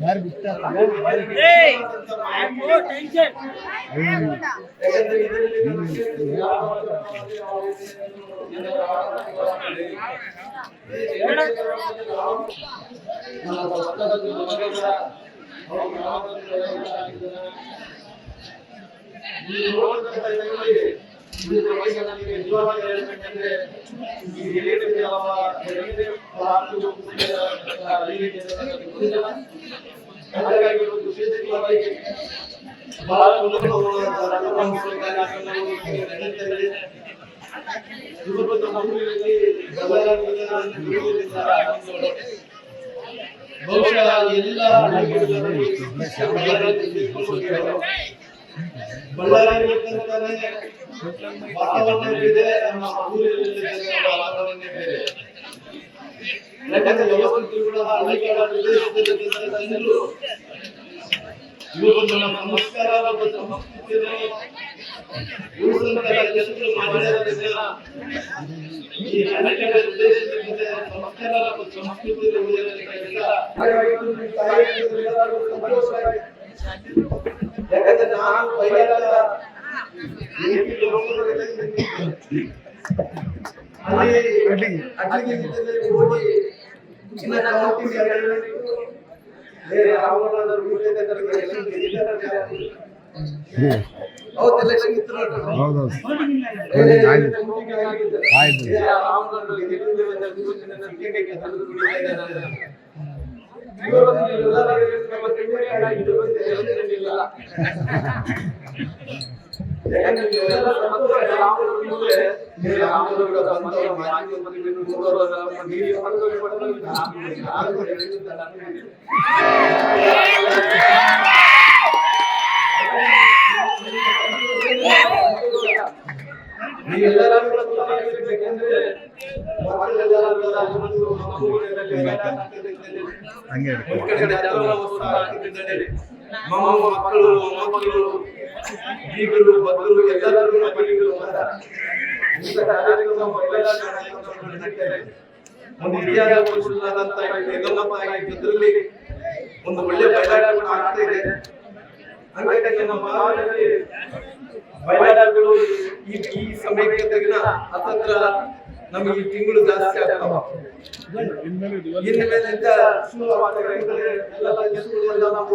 ಬಹುಶಃ ಎಲ್ಲ ಬಳ್ಳಾರಿ ಬೇಕಂತಾನೆ ವಾತಾವರಣ ಇದೆ ನಮ್ಮ ಊರಿನಲ್ಲಿ ವಾತಾವರಣ ಬೇರೆ ಯಾಕಂದ್ರೆ ಯಾವತ್ತೂ ಕೂಡ ಹಳ್ಳಿಗಾಡ ಪ್ರದೇಶದಲ್ಲಿ ಜನರು ಇವರು ನಮ್ಮ ಸಂಸ್ಕಾರ ಮತ್ತು ಸಂಸ್ಕೃತಿಯನ್ನು ಉಳಿಸುವಂತಹ ಕೆಲಸಗಳು ಮಾಡಿರೋದ್ರಿಂದ ಈ ಹಳ್ಳಿಗಾಡ ಪ್ರದೇಶದಲ್ಲಿ ಸಂಸ್ಕಾರ ಮತ್ತು ಸಂಸ್ಕೃತಿಯನ್ನು ಉಳಿಯುವಂತಹ ಕೆಲಸ ಯಾಕಂದ್ರೆ ನಾನು ಬೈಲಾಟ ಏಪಿ ಹೋಗಿ ಅಲ್ಲಿ ಅಡ್ಲಿಗೆ ನಿಂತಿದ್ದಲ್ಲಿ ಹೋಗಿ ಇನ್ನ ಕೌಂಟಿಂಗ್ ಎರಡು ಬೇರೆ ರಾಮನಗರ ರೂಪದ ಕಡೆಗೆ ಎಲೆಕ್ಷನ್ ಗೆದ್ದಿದ್ದಾರೆ. ಹೌದು ಎಲೆಕ್ಷನ್ ಇತ್ತು ನೋಡ್ರಿ. ಬೇರೆ ಕೌಂಟಿಂಗ್ ಆಗಿದೆ. ಬೇರೆ ರಾಮನಗರ ಗೆದ್ದಿದ್ದೇವೆ ಅಂತ ಸೂಚನೆಯನ್ನು ಟಿಕೆಟ್ಗೆ ತಂದು ಬಿಟ್ಟಿದ್ದಾರೆ. ಇವರು ಎಲ್ಲರೂ ನಮ್ಮ ತಿಂಗಳಿಗೆ ಆಗಿದ್ದು ಬಂದು ಎಲೆಕ್ಷನ್ ಇಲ್ಲ. ಯಾಕಂದ್ರೆ ಇವೆಲ್ಲ ಸಂತೋಷ ರಾಮನಗರ ಮುಂದೆ ಬೇರೆ ರಾಮನಗರ ಬಂದವರು ಮಾಜಿ ಮಂತ್ರಿಗಳು ಮೂವರು ನಮ್ಮ ಹಿರಿಯ ಸಂತೋಷ ಪಟ್ಟರು ನಾನು ಹೇಳಿದ್ದಲ್ಲ. ನೀವೆಲ್ಲರೂ ಕೂಡ ಹಂಗೆ ಮಕ್ಕಳು ಮಕ್ಕಳು ಬೀಗರು ಬದಲು ಎಲ್ಲರೂ ಇಂಥ ಕಾರ್ಯಕ್ರಮ ಮಹಿಳಾ. ಒಂದು ಹಿರಿಯಾದ ಪುರುಷರಾದಂತ ಒಂದು ಒಳ್ಳೆ ಬಯಲಾಟಗಳು ಆಗ್ತಾ ಇದೆ. ಹಂಗಾಗಿ ನಮ್ಮ ಬಯಲಾಟಗಳು ಈ ಈ ಸಮಯಕ್ಕೆ ತಗಿನ ಹತ್ತತ್ರ ನಮಗೆ ಈ ತಿಂಗಳು ಜಾಸ್ತಿ ಆಗ್ತಾವ. ಇನ್ಮೇಲೆ ಇಂಥ ಶುರುವಾದ ಎಲ್ಲ ಕೆಲಸಗಳೆಲ್ಲ ನಮ್ಮ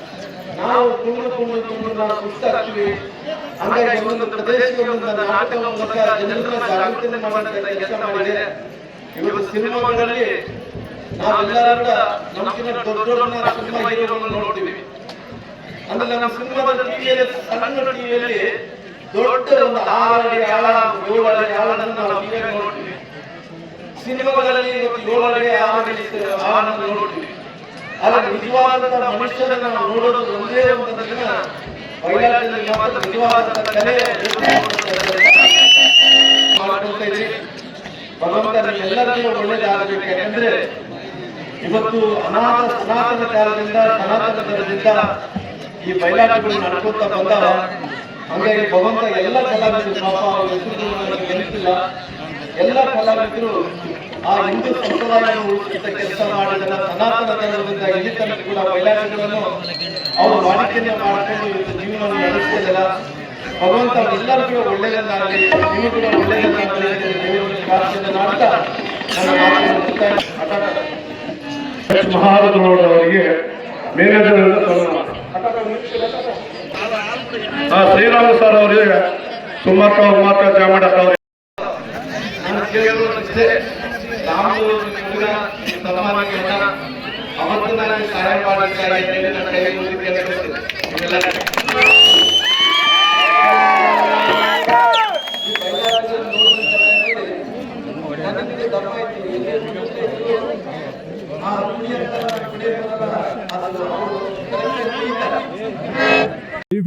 ಒಂದು ಪ್ರದೇಶಕ್ಕೆ ಒಂದು ನಾಟಕ ಮೂಲಕ ಜನರನ್ನ ಜಾಗೃತಿ ಮಾಡುವಂತ ಕೆಲಸ ಮಾಡಿದೆ. ಇವತ್ತು ಸಿನಿಮಾಗಳಲ್ಲಿ ನಾವೆಲ್ಲರೂ ಕೂಡ ದೊಡ್ಡ ದೊಡ್ಡ ಸಿನಿಮಾ ಹೀರೋಗಳನ್ನು ನೋಡ್ತೀವಿ. ಅಂದ್ರೆ ನಮ್ಮ ಸಿನಿಮಾದ ದೊಡ್ಡ ಒಂದು ಆರು ಅಡಿ ಆಳ ಏಳು ಅಡಿ ನಾವು ನೋಡ್ತೀವಿ. ಸಿನಿಮಾಗಳಲ್ಲಿ ಏಳು ಅಡಿ ಆರು ಆದ್ರೆ ನಿಜವಾದಂತ ಮನುಷ್ಯರನ್ನ ನೋಡೋದು ಒಂದೇ ಒಂದು ದಿನ ಬಯಲಾಟದಲ್ಲಿ ಮಾತ್ರ ನಿಜವಾದ ಕಲೆ ಮಾಡ್ಕೊಳ್ತಾ ಇದ್ದೀವಿ. ಭಗವಂತ ನಿಮ್ಮೆಲ್ಲರಿಗೂ ಒಳ್ಳೇದಾಗಬೇಕು. ಯಾಕಂದ್ರೆ ಇವತ್ತು ಅನಾಥ ಸನಾತನ ಕಾಲದಿಂದ, ಸನಾತನ ಧರ್ಮದಿಂದ ಈ ಬಯಲಾಟಗಳು ನಡ್ಕೊತಾ ಬಂದಾವ ಹಂಗಾಗಿ ಭಗವಂತ ಎಲ್ಲ ಕಲಾವಿದರು ಪಾಪ ಅವ್ರ ಹೆಸರುಗಳು ಎಲ್ಲ ಕಲಾವಿದರು ಆ ಹಿಂದೂ ಸಂಪ್ರದಾಯವನ್ನು ಉಳಿಸಿದ ಕೆಲಸ ಮಾಡಿದ ಸನಾತನ ಧರ್ಮದಿಂದ ಇಲ್ಲಿ ತನಕ ಕೂಡ ವೈಲಾಸಗಳನ್ನು ಅವರು ವಾಡಿಕೆಯನ್ನು ಮಾಡಿಕೊಂಡು ಇವತ್ತು ಜೀವನವನ್ನು ನಡೆಸ್ತಿದ್ದಲ್ಲ ಭಗವಂತ ಎಲ್ಲರಿಗೂ ಒಳ್ಳೆಯದನ್ನಾಗಲಿ ನೀವು ಕೂಡ ಒಳ್ಳೆಯದನ್ನಾಗಲಿ ದೇವರಲ್ಲಿ ಪ್ರಾರ್ಥನೆ ಮಾಡ್ತಾ ನನ್ನ ಮಾತನ್ನು ಮೇನೇಜರ್ ಶ್ರೀರಾಮ ಸರ್ ಅವರಿಗೆ ಸುಮಾರು ಉಮಾಕ ಜಾಮಡಕ್ಕ ಸನ್ಮಾನಕ್ಕೆ ಹೋದ. ಅವತ್ತು ನನಗೆ ಸಹಾಯ ಮಾಡಲಿಕ್ಕಾಗಿ ನನ್ನ ಕೈ ಮುಗಿದು ಕೇಳ್ಕೊಳ್ತೀನಿ. ನೀವೆಲ್ಲ ಈ ಬಯಲಾಟಗಳನ್ನು ನೋಡ್ಬೇಕಾದ್ರೆ ನನಗೆ ದಪ್ಪ ಐತಿ, ಇಲ್ಲಿ ಕುಡಿಯೋದು. ಆ